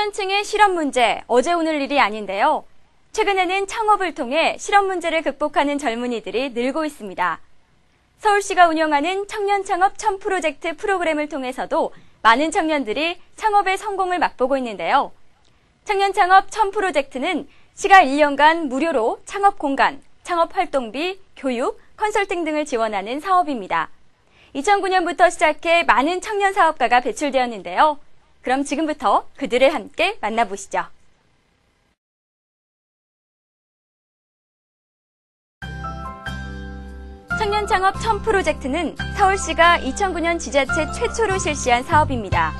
청년층의 실업 문제, 어제 오늘 일이 아닌데요. 최근에는 창업을 통해 실업 문제를 극복하는 젊은이들이 늘고 있습니다. 서울시가 운영하는 청년 창업 1000 프로젝트 프로그램을 통해서도 많은 청년들이 창업의 성공을 맛보고 있는데요. 청년 창업 1000 프로젝트는 시가 1년간 무료로 창업 공간, 창업 활동비, 교육, 컨설팅 등을 지원하는 사업입니다. 2009년부터 시작해 많은 청년 사업가가 배출되었는데요. 그럼 지금부터 그들을 함께 만나보시죠. 청년 창업 1000 프로젝트는 서울시가 2009년 지자체 최초로 실시한 사업입니다.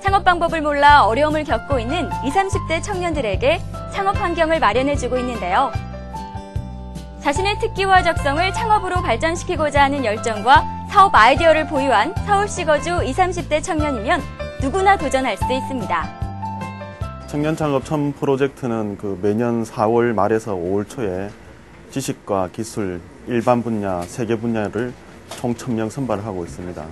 창업 방법을 몰라 어려움을 겪고 있는 20, 30대 청년들에게 창업 환경을 마련해주고 있는데요. 자신의 특기와 적성을 창업으로 발전시키고자 하는 열정과 사업 아이디어를 보유한 서울시 거주 20, 30대 청년이면 누구나 도전할 수 있습니다. 청년 창업 천 프로젝트는 그 매년 4월 말에서 5월 초에 지식과 기술, 일반 분야, 세계 분야를 총 1000명 선발을 하고 있습니다.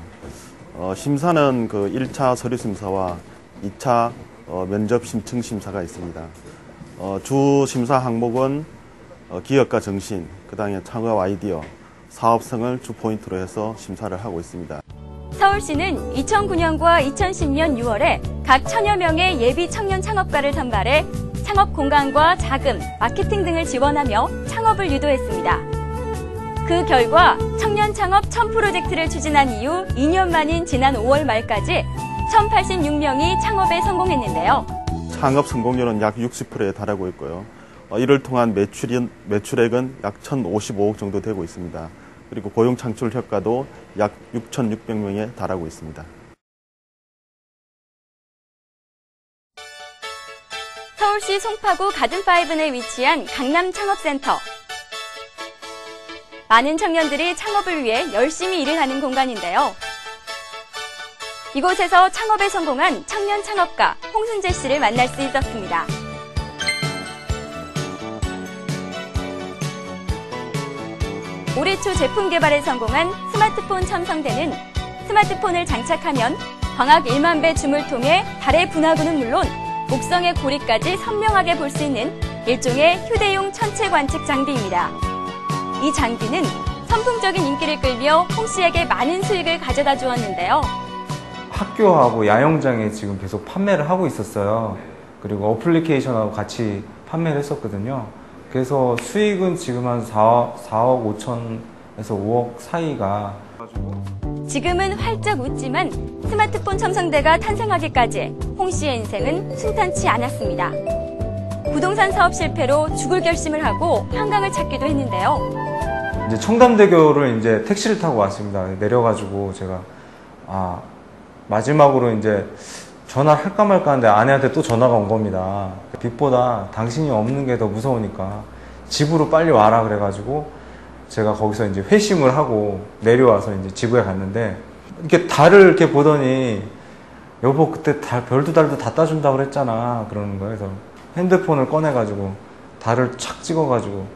어, 심사는 그 1차 서류 심사와 2차 어, 면접 심층 심사가 있습니다. 어, 주 심사 항목은 어, 기업가 정신, 그 다음에 창업 아이디어, 사업성을 주 포인트로 해서 심사를 하고 있습니다. 서울시는 2009년과 2010년 6월에 각 천여 명의 예비 청년 창업가를 선발해 창업 공간과 자금, 마케팅 등을 지원하며 창업을 유도했습니다. 그 결과 청년 창업 1000 프로젝트를 추진한 이후 2년 만인 지난 5월 말까지 1086명이 창업에 성공했는데요. 창업 성공률은 약 60%에 달하고 있고요. 어, 이를 통한 매출인, 매출액은 약 1,055억 정도 되고 있습니다. 그리고 고용 창출 효과도 약 6,600명에 달하고 있습니다. 서울시 송파구 가든파이브 내 위치한 강남 창업센터. 많은 청년들이 창업을 위해 열심히 일을 하는 공간인데요. 이곳에서 창업에 성공한 청년 창업가 홍순재 씨를 만날 수 있었습니다. 올해 초 제품 개발에 성공한 스마트폰 첨성대는 스마트폰을 장착하면 광학 1만 배 줌을 통해 달의 분화구는 물론 목성의 고리까지 선명하게 볼 수 있는 일종의 휴대용 천체 관측 장비입니다. 이 장비는 선풍적인 인기를 끌며 홍 씨에게 많은 수익을 가져다 주었는데요. 학교하고 야영장에 지금 계속 판매를 하고 있었어요. 그리고 어플리케이션하고 같이 판매를 했었거든요. 그래서 수익은 지금 한 4, 4억 5천에서 5억 사이가 지금은 활짝 웃지만 스마트폰 첨성대가 탄생하기까지 홍 씨의 인생은 순탄치 않았습니다. 부동산 사업 실패로 죽을 결심을 하고 한강을 찾기도 했는데요. 이제 청담대교를 이제 택시를 타고 왔습니다. 내려가지고 제가 아 마지막으로 이제 전화를 할까 말까 하는데 아내한테 또 전화가 온 겁니다. 빚보다 당신이 없는 게 더 무서우니까 집으로 빨리 와라 그래가지고 제가 거기서 이제 회심을 하고 내려와서 이제 지구에 갔는데 이렇게 달을 이렇게 보더니 여보 그때 달 별도 달도 다 따준다 그랬잖아 그러는 거예요. 그래서 핸드폰을 꺼내가지고 달을 착 찍어가지고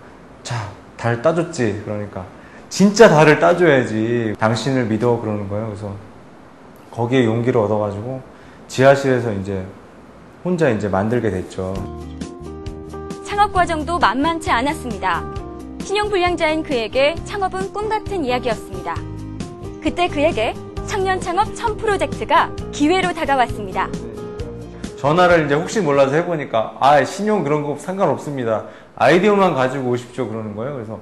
자 달 따줬지 그러니까 진짜 달을 따줘야지 당신을 믿어 그러는 거예요. 그래서 거기에 용기를 얻어가지고 지하실에서 이제 혼자 이제 만들게 됐죠. 창업 과정도 만만치 않았습니다. 신용불량자인 그에게 창업은 꿈 같은 이야기였습니다. 그때 그에게 청년 창업 1000 프로젝트가 기회로 다가왔습니다. 전화를 이제 혹시 몰라서 해보니까 아 신용 그런 거 상관없습니다. 아이디어만 가지고 오십시오 그러는 거예요. 그래서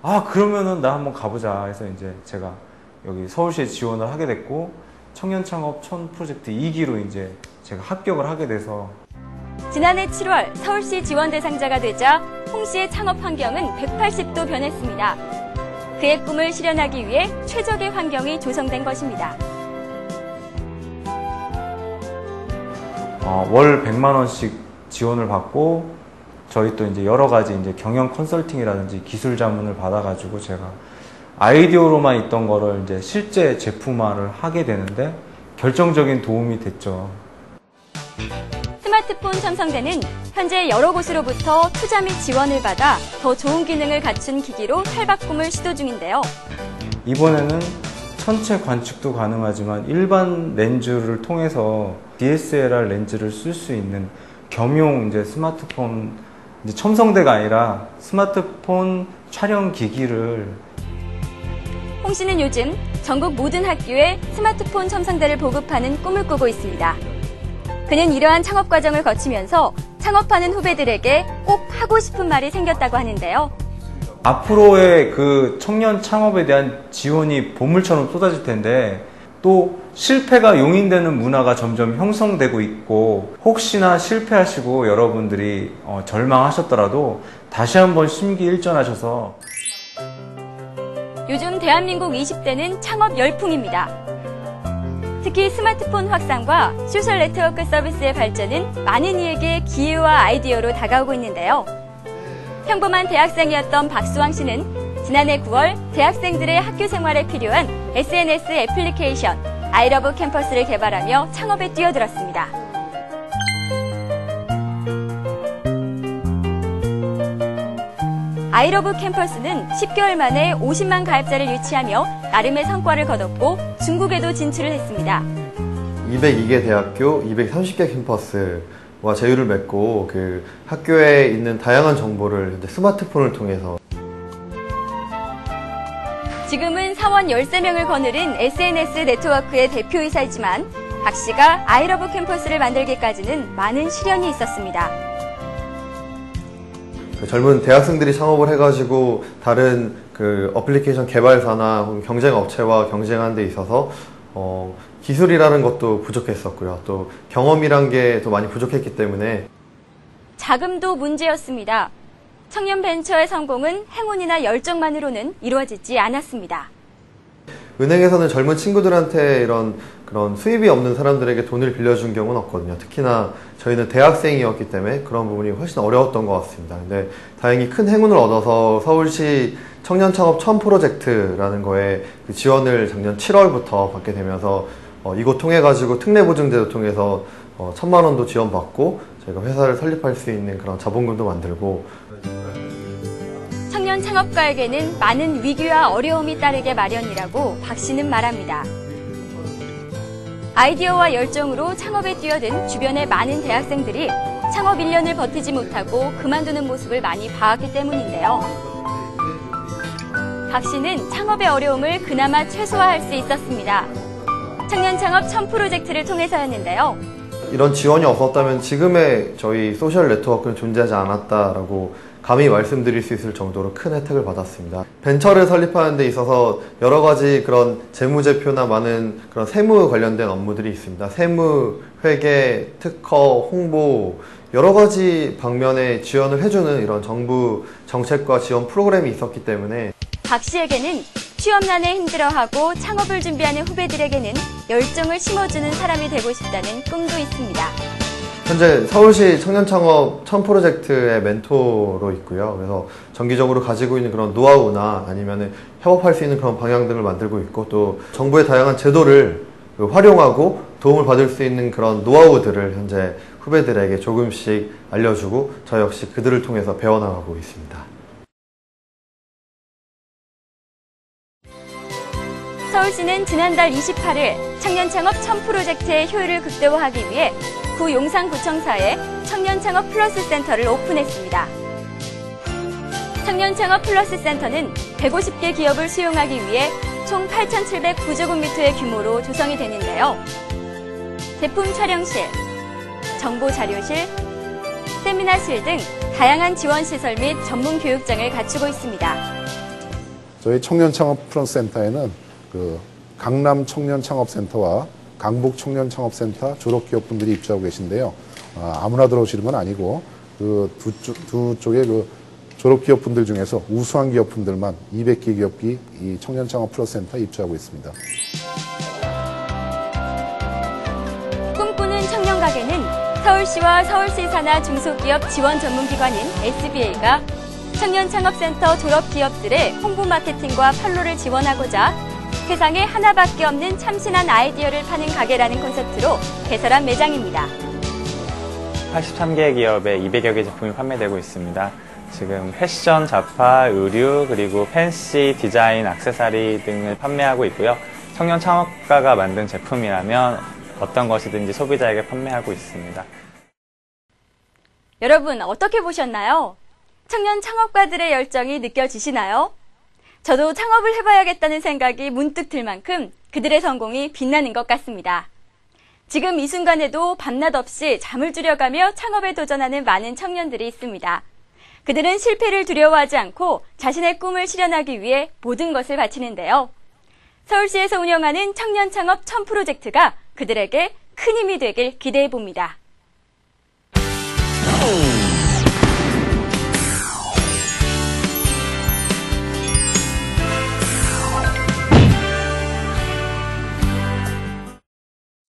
아 그러면은 나 한번 가보자 해서 이제 제가 여기 서울시에 지원을 하게 됐고 청년 창업 1000 프로젝트 2기로 이제 제가 합격을 하게 돼서 지난해 7월 서울시 지원 대상자가 되자 홍 씨의 창업 환경은 180도 변했습니다. 그의 꿈을 실현하기 위해 최적의 환경이 조성된 것입니다. 어, 월 100만 원씩 지원을 받고 저희 또 이제 여러 가지 이제 경영 컨설팅이라든지 기술 자문을 받아가지고 제가 아이디어로만 있던 거를 이제 실제 제품화를 하게 되는데 결정적인 도움이 됐죠. 스마트폰 첨성대는 현재 여러 곳으로부터 투자 및 지원을 받아 더 좋은 기능을 갖춘 기기로 탈바꿈을 시도 중인데요. 이번에는 천체 관측도 가능하지만 일반 렌즈를 통해서 DSLR 렌즈를 쓸 수 있는 겸용 이제 스마트폰 이제 첨성대가 아니라 스마트폰 촬영 기기를 홍 씨는 요즘 전국 모든 학교에 스마트폰 첨성대를 보급하는 꿈을 꾸고 있습니다. 그는 이러한 창업 과정을 거치면서 창업하는 후배들에게 꼭 하고 싶은 말이 생겼다고 하는데요. 앞으로의 그 청년 창업에 대한 지원이 보물처럼 쏟아질 텐데 또 실패가 용인되는 문화가 점점 형성되고 있고 혹시나 실패하시고 여러분들이 어, 절망하셨더라도 다시 한번 심기일전하셔서 요즘 대한민국 20대는 창업 열풍입니다. 특히 스마트폰 확산과 소셜 네트워크 서비스의 발전은 많은 이에게 기회와 아이디어로 다가오고 있는데요. 평범한 대학생이었던 박수왕 씨는 지난해 9월 대학생들의 학교 생활에 필요한 SNS 애플리케이션 아이러브 캠퍼스를 개발하며 창업에 뛰어들었습니다. 아이러브 캠퍼스는 10개월 만에 50만 가입자를 유치하며 나름의 성과를 거뒀고 중국에도 진출을 했습니다. 202개 대학교, 230개 캠퍼스와 제휴를 맺고 그 학교에 있는 다양한 정보를 스마트폰을 통해서 지금은 사원 13명을 거느린 SNS 네트워크의 대표이사이지만 박 씨가 아이러브 캠퍼스를 만들기까지는 많은 시련이 있었습니다. 그 젊은 대학생들이 창업을 해가지고 다른 그 어플리케이션 개발사나 경쟁 업체와 경쟁하는 데 있어서 어, 기술이라는 것도 부족했었고요. 또 경험이란 게 또 많이 부족했기 때문에 자금도 문제였습니다. 청년 벤처의 성공은 행운이나 열정만으로는 이루어지지 않았습니다. 은행에서는 젊은 친구들한테 이런 그런 수입이 없는 사람들에게 돈을 빌려준 경우는 없거든요. 특히나 저희는 대학생이었기 때문에 그런 부분이 훨씬 어려웠던 것 같습니다. 근데 다행히 큰 행운을 얻어서 서울시 청년 창업 천 프로젝트라는 거에 그 지원을 작년 7월부터 받게 되면서 어, 이곳 통해 가지고 특례 보증제도 통해서 어, 천만 원도 지원받고 저희가 회사를 설립할 수 있는 그런 자본금도 만들고 창업가에게는 많은 위기와 어려움이 따르게 마련이라고 박 씨는 말합니다. 아이디어와 열정으로 창업에 뛰어든 주변의 많은 대학생들이 창업 1년을 버티지 못하고 그만두는 모습을 많이 봐왔기 때문인데요. 박 씨는 창업의 어려움을 그나마 최소화할 수 있었습니다. 청년 창업 1000 프로젝트를 통해서였는데요. 이런 지원이 없었다면 지금의 저희 소셜 네트워크는 존재하지 않았다라고 감히 말씀드릴 수 있을 정도로 큰 혜택을 받았습니다. 벤처를 설립하는 데 있어서 여러 가지 그런 재무제표나 많은 그런 세무 관련된 업무들이 있습니다. 세무, 회계, 특허, 홍보, 여러 가지 방면에 지원을 해주는 이런 정부 정책과 지원 프로그램이 있었기 때문에 박 씨에게는 취업난에 힘들어하고 창업을 준비하는 후배들에게는 열정을 심어주는 사람이 되고 싶다는 꿈도 있습니다. 현재 서울시 청년창업 천 프로젝트의 멘토로 있고요. 그래서 정기적으로 가지고 있는 그런 노하우나 아니면 협업할 수 있는 그런 방향 등을 만들고 있고 또 정부의 다양한 제도를 그 활용하고 도움을 받을 수 있는 그런 노하우들을 현재 후배들에게 조금씩 알려주고 저 역시 그들을 통해서 배워나가고 있습니다. 서울시는 지난달 28일 청년 창업 1000 프로젝트의 효율을 극대화하기 위해 구 용산구청사에 청년 창업 플러스 센터를 오픈했습니다. 청년 창업 플러스 센터는 150개 기업을 수용하기 위해 총 8,709제곱미터의 규모로 조성이 되는데요. 제품 촬영실, 정보 자료실, 세미나실 등 다양한 지원 시설 및 전문 교육장을 갖추고 있습니다. 저희 청년 창업 플러스 센터에는 그 강남 청년 창업센터와 강북 청년 창업센터 졸업 기업분들이 입주하고 계신데요. 아, 무나 들어오시는 건 아니고 그두 두 쪽의 그 졸업 기업분들 중에서 우수한 기업분들만 200개 기업이 이 청년 창업 센터에 입주하고 있습니다. 꿈꾸는 청년 가게는 서울시와 서울시 산하 중소기업 지원 전문기관인 SBA가 청년 창업센터 졸업 기업들의 홍보 마케팅과 판로를 지원하고자 세상에 하나밖에 없는 참신한 아이디어를 파는 가게라는 콘셉트로 개설한 매장입니다. 83개 기업에 200여 개 제품이 판매되고 있습니다. 지금 패션, 잡화, 의류, 그리고 팬시, 디자인, 액세서리 등을 판매하고 있고요. 청년 창업가가 만든 제품이라면 어떤 것이든지 소비자에게 판매하고 있습니다. 여러분 어떻게 보셨나요? 청년 창업가들의 열정이 느껴지시나요? 저도 창업을 해봐야겠다는 생각이 문득 들 만큼 그들의 성공이 빛나는 것 같습니다. 지금 이 순간에도 밤낮 없이 잠을 줄여가며 창업에 도전하는 많은 청년들이 있습니다. 그들은 실패를 두려워하지 않고 자신의 꿈을 실현하기 위해 모든 것을 바치는데요. 서울시에서 운영하는 청년 창업 1000 프로젝트가 그들에게 큰 힘이 되길 기대해 봅니다.